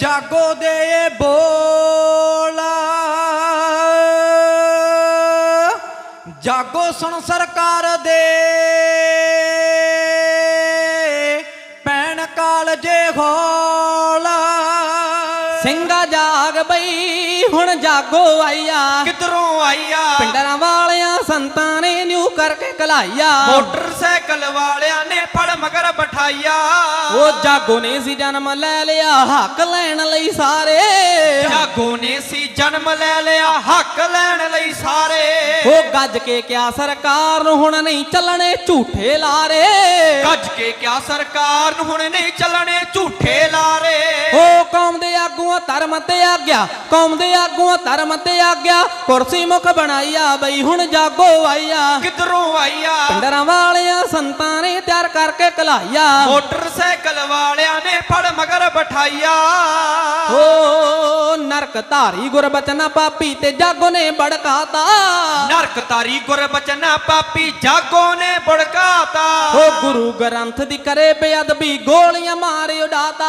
ਜਾਗੋ ਦੇ ਬੋਲ। ਜਾਗੋ ਸੁਣ ਸਰਕਾਰ ਦੇ। ਪੈਣ ਕਾਲ ਜੇ ਹੋਲ। ਸਿੰਘਾ ਜਾਗ ਬਈ ਹੁਣ ਜਾਗੋ ਆਈਆ। ਕਿਧਰੋਂ ਆਈਆ? ਪਿੰਡਰਾਂ ਵਾਲਿਆਂ ਸੰਤਾਂ ਨੇ ਨਿਊ ਕਰਕੇ ਕਲਾਈਆ। ਮੋਟਰਸਾਈਕਲ ਵਾਲਿਆਂ ਨੇ ਫੜ ਮਗਰ ਬਿਠਾਈਆ। ਉਹ ਜਾਗੋ ਨੇ ਸੀ ਜਨਮ ਲੈ ਲਿਆ ਹੱਕ ਲੈਣ ਲਈ ਸਾਰੇ। ਜਾਗੋ ਨੇ ਸੀ ਜਨਮ ਲੈ ਲਿਆ ਹੱਕ ਲੈਣ ਲਈ ਸਾਰੇ। ਉਹ ਗੱਜ ਕੇ ਕਿਆ ਸਰਕਾਰ ਨੂੰ ਹੁਣ ਨਹੀਂ ਚੱਲਣੇ ਝੂਠੇ ਲਾਰੇ। ਗੱਜ ਕੇ ਕਿਆ ਸਰਕਾਰ ਨੂੰ ਹੁਣ ਨਹੀਂ ਚੱਲਣੇ ਝੂਠੇ ਲਾਰੇ ਆਗੂਆਂ ਧਰਮ ਤੇ ਆ ਗਿਆ ਕੌਮ ਦੇ ਆਗੂਆਂ ਧਰਮ ਤੇ ਆ ਗਿਆ ਕੁਰਸੀ ਮੁਖ ਬਣਾਈਆ ਬਈ ਹੁਣ ਜਾਗੋ ਆਈਆ। ਕਿਧਰੋਂ ਆਈਆ? ਪਿੰਡਰਾਂ ਵਾਲਿਆਂ ਸੰਤਾਂ ਨੇ ਤਿਆਰ ਕਰਕੇ ਕਲਾਈਆ ਮੋਟਰਸਾਈਕਲ ਵਾਲਿਆਂ ਨੇ ਫੜ ਮਗਰ ਬਿਠਾਈਆ। ਓ ਨਰਕ ਧਾਰੀ ਗੁਰਬਚਨਾ ਪਾਪੀ ਤੇ ਜਾਗੋ ਨੇ ਬੜਕਾਤਾ ਨਰਕ ਤਾਰੀ ਗੁਰਬਚਨਾ ਪਾਪੀ ਜਾਗੋ ਨੇ ਬੜਕਾਤਾ ਓ ਗੁਰੂ ਗ੍ਰੰਥ ਦੀ ਕਰੇ ਬੇਅਦਬੀ ਗੋਲੀਆਂ ਮਾਰੇ ਉਡਾਤਾ।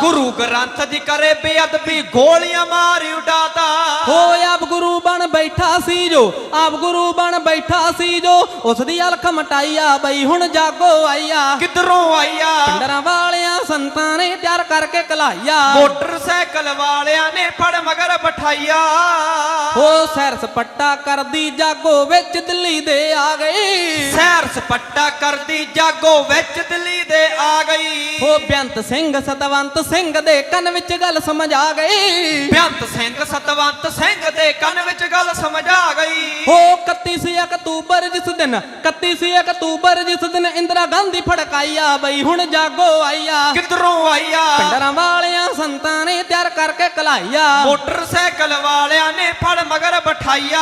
ਗੁਰੂ ਗ੍ਰੰਥ ਦੀ ਕਰੇ ਬੇਅਦਬੀ ਗੋਲੀਆਂ ਮਾਰੀ ਉਡਾਤਾ। ਹੋ ਆਪ ਗੁਰੂ ਬਣ ਬੈਠਾ ਸੀ ਜੋ ਆਪ ਗੁਰੂ ਬਣ ਬੈਠਾ ਸੀ ਜੋ ਉਸ ਦੀ ਅਲਖ ਮਟਾਈਆ ਬਈ ਹੁਣ ਜਾਗੋ ਆਈਆ ਕਿਧਰੋਂ ਆਈਆ ਪਿੰਡਰਾਂ ਵਾਲਿਆਂ ਸੰਤਾਂ ਨੇ ਤਿਆਰ ਕਰਕੇ ਕਲਾਈਆ ਮੋਟਰਸਾਈਕਲ ਵਾਲਿਆਂ ਨੇ ਫੜ ਮਗਰ ਬਿਠਾਈਆ ਹੋ ਸੈਰ ਸਪੱਟਾ ਕਰਦੀ ਜਾਗੋ ਵਿੱਚ ਦਿੱਲੀ ਦੇ ਆ ਗਈ। ਸੈਰ ਸਪੱਟਾ ਕਰਦੀ ਜਾਗੋ ਵਿੱਚ ਦਿੱਲੀ ਦੇ ਆ ਗਈ। ਹੋ ਬੇਅੰਤ ਸਿੰਘ ਸਤਵੰਤ ਸਿੰਘ ਦੇ ਕੰਨ ਵਿੱਚ ਗੱਲ ਸਮਝ ਆ ਗਈ। ਬੇਅੰਤ ਸਿੰਘ ਸਤਵੰਤ ਸਿੰਘ ਦੇ ਕੰਨ ਵਿੱਚ ਗੱਲ ਸਮਝ ਆ ਗਈ ਹੋ 31 ਸੀ ਅਕਤੂਬਰ ਜਿਸ ਦਿਨ 31 ਸੀ ਅਕਤੂਬਰ ਜਿਸ ਦਿਨ ਇੰਦਰਾ ਗਾਂਧੀ ਫੜਕਾਈਆ ਬਈ ਹੁਣ ਜਾਗੋ ਆਈਆ ਕਿਧਰੋਂ ਆਈਆ ਪਿੰਡਰਾਂ ਵਾਲਿਆਂ ਸੰਤਾਂ ਨੇ ਤਿਆਰ ਕਰਕੇ ਕਲਾਈਆ ਮੋਟਰਸਾਈਕਲ ਵਾਲਿਆਂ ਨੇ ਫੜ ਮਗਰ ਬਿਠਾਈਆ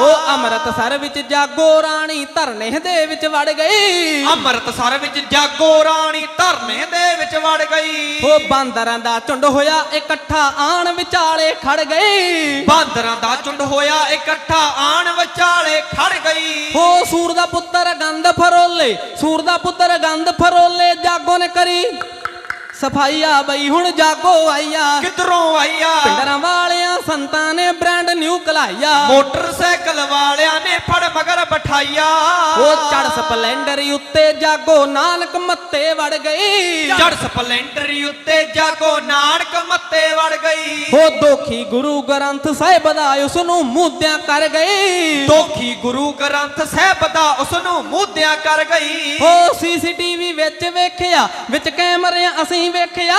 ਉਹ ਅੰਮ੍ਰਿਤਸਰ ਵਿੱਚ ਜਾਗੋ ਰਾਣੀ ਧਰਨੇ ਦੇ ਵਿੱਚ ਵੜ ਗਈ। ਅੰਮ੍ਰਿਤਸਰ ਵਿੱਚ ਜਾਗੋ ਰਾਣੀ ਧਰਨੇ ਦੇ ਵਿੱਚ ਵੜ ਗਈ। ਉਹ ਬਾਂਦਰਾਂ ਦਾ ਝੁੰਡ ਹੋਇਆ ਇਕੱਠਾ ਆਣ ਵਿਚਾਲੇ ਖੜ ਗਈ। ਬਾਂਦਰਾਂ ਦਾ ਝੁੰਡ ਹੋਇਆ ਇਕੱਠਾ ਆਣ ਵਿਚਾਲੇ ਖੜ ਗਈ। ਉਹ ਸੂਰ ਦਾ ਪੁੱਤਰ ਗੰਦ ਫਰੋਲੇ ਸੂਰ ਦਾ ਪੁੱਤਰ ਗੰਦ ਫਰੋਲੇ ਜਾਗੋ ਨੇ ਕਰੀ। ਸਫਾਈਆ ਬਈ ਹੁਣ ਜਾਗੋ ਆਈਆ। ਕਿਧਰੋਂ ਆਈਆ? ਪਿੰਡਰਾਂ ਵਾਲਿਆਂ ਸੰਤਾਂ ਨੇ ਬ੍ਰਾਂਡ ਨਿਊ ਕਲਾਈਆ ਮੋਟਰਸਾਈਕਲ ਵਾਲਿਆਂ ਨੇ ਫੜ ਮਗਰ ਬਿਠਾਈਆ ਉਹ ਚੜ ਸਪਲੈਂਡਰ ਉੱਤੇ ਜਾਗੋ ਨਾਨਕ ਮੱਤੇ ਵੜ ਗਈ। ਚੜ ਸਪਲੈਂਡਰ ਉੱਤੇ ਜਾਗੋ ਨਾਨਕ ਮੱਤੇ ਵੜ ਗਈ। ਉਹ ਦੋਖੀ ਗੁਰੂ ਗ੍ਰੰਥ ਸਾਹਿਬ ਦਾ ਉਸ ਨੂੰ ਮੂਦਿਆਂ ਕਰ ਗਈ। ਦੋਖੀ ਗੁਰੂ ਗ੍ਰੰਥ ਸਾਹਿਬ ਦਾ ਉਸ ਨੂੰ ਮੂਧਿਆਂ ਕਰ ਗਈ। ਉਹ ਸੀਸੀਟੀਵੀ ਵਿੱਚ ਵੇਖਿਆ ਵਿੱਚ ਕੈਮਰਿਆਂ ਅਸੀਂ ਵੇਖਿਆ